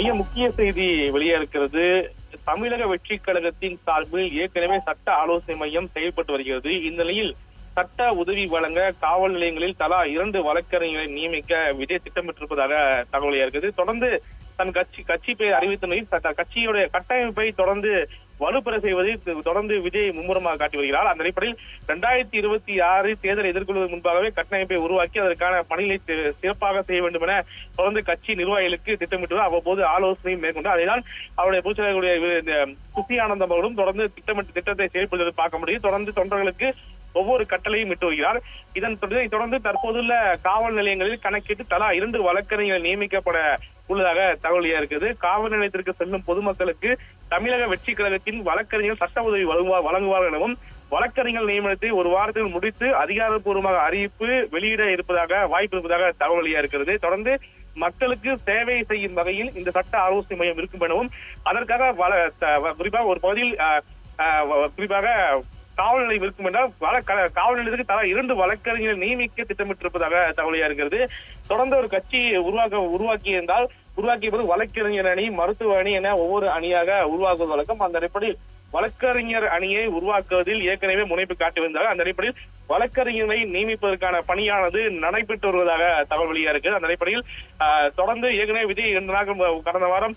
மிக முக்கிய செய்தி வெளியே இருக்கிறது தமிழக வெற்றி கழகத்தின் சார்பில் ஏற்கனவே சட்ட ஆலோசனை மையம் செயல்பட்டு வருகிறது. இந்த நிலையில் சட்ட உதவி வழங்க காவல் நிலையங்களில் தலா இரண்டு வழக்கறிஞர்களை நியமிக்க விஜய் திட்டமிட்டிருப்பதாக தகவல் இருக்குது தொடர்ந்து தன் கட்சி கட்சி பெயர் அறிவித்த நிலையில் கட்சியுடைய கட்டமைப்பை தொடர்ந்து வலுப்பெற செய்வதை தொடர்ந்து விஜய் மும்முரமாக காட்டி வருகிறார். அந்த அடிப்படையில் இரண்டாயிரத்தி இருபத்தி ஆறு தேர்தலை எதிர்கொள்வதற்கு முன்பாகவே கட்டமைப்பை உருவாக்கி அதற்கான பணிகளை சிறப்பாக செய்ய வேண்டும் என தொடர்ந்து கட்சி நிர்வாகிகளுக்கு திட்டமிட்டு அவ்வப்போது ஆலோசனையும் மேற்கொண்டு அதைதான் அவருடைய பொதுச் செயலர்களுடைய குசி ஆனந்தம் அவர்களும் தொடர்ந்து திட்டமிட்டு திட்டத்தை செயல்படுவதை பார்க்க முடியும். தொடர்ந்து தொண்டர்களுக்கு ஒவ்வொரு கட்டளையும் இட்டு வருகிறார். இதன் தொடர்ந்து தொடர்ந்து தற்போதுள்ள காவல் நிலையங்களில் கணக்கிட்டு தலா இரண்டு வழக்கறிஞர்கள் நியமிக்கப்பட உள்ளதாக தகவல் இருக்குது காவல் நிலையத்திற்கு செல்லும் பொதுமக்களுக்கு தமிழக வெற்றி கழகத்தின் வழக்கறிஞர் சட்ட உதவி வழங்குவார் எனவும் வழக்கறிஞர் நியமனத்தை ஒரு வாரத்தில் முடித்து அதிகாரப்பூர்வமாக அறிவிப்பு வெளியிட இருப்பதாக வாய்ப்பு இருப்பதாக தகவல் இருக்கிறது தொடர்ந்து மக்களுக்கு சேவை செய்யும் வகையில் இந்த சட்ட ஆலோசனை மையம் இருக்கும் எனவும் அதற்காக வள- குறிப்பாக ஒரு பகுதியில் குறிப்பாக காவல் நிலையம் இருக்கும் என்றால் காவல் நிலையத்துக்கு தலா இரண்டு வழக்கறிஞர்கள் நியமிக்க திட்டமிட்டிருப்பதாக தகவலியா இருக்கிறது தொடர்ந்து ஒரு கட்சி உருவாக்க உருவாக்கி இருந்தால் உருவாக்கிய போது வழக்கறிஞர் அணி மருத்துவ அணி என ஒவ்வொரு அணியாக உருவாக்குவது வழக்கம். அந்த அடிப்படையில் வழக்கறிஞர் அணியை உருவாக்குவதில் ஏற்கனவே முனைப்பு காட்டி வந்தாங்க அந்த அடிப்படையில் வழக்கறிஞரை நியமிப்பதற்கான பணியானது நடைபெற்று வருவதாக தகவல் வெளியா இருக்கு அந்த அடிப்படையில் தொடர்ந்து ஏற்கனவே விஜய் இரண்டு நாட்கள் கடந்த வாரம்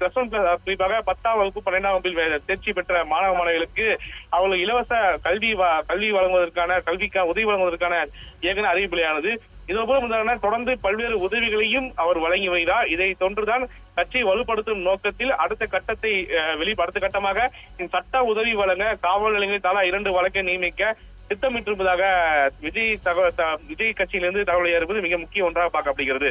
பிளஸ் ஒன் குறிப்பாக பத்தாம் வகுப்பு பன்னெண்டாம் வகுப்பில் தேர்ச்சி பெற்ற மாணவ மாணவிகளுக்கு அவர்களுக்கு இலவச கல்வி வ- கல்வி வழங்குவதற்கான கல்விக்கான உதவி வழங்குவதற்கான ஏற்கனவே அறிவிப்பிலையானது. இதேபோல முதலான தொடர்ந்து பல்வேறு உதவிகளையும் அவர் வழங்கி வருகிறார். இதை தொன்றுதான் கட்சியை வலுப்படுத்தும் நோக்கத்தில் அடுத்த கட்டத்தை வெளி அடுத்த கட்டமாக சட்ட உதவி வழங்க காவல் நிலையங்களில் தலா இரண்டு வழக்கை நியமிக்க திட்டமிட்டிருப்பதாக விஜய் தகவல் விஜய் கட்சியிலிருந்து தகவல் இருப்பது மிக முக்கிய ஒன்றாக பார்க்கப்படுகிறது.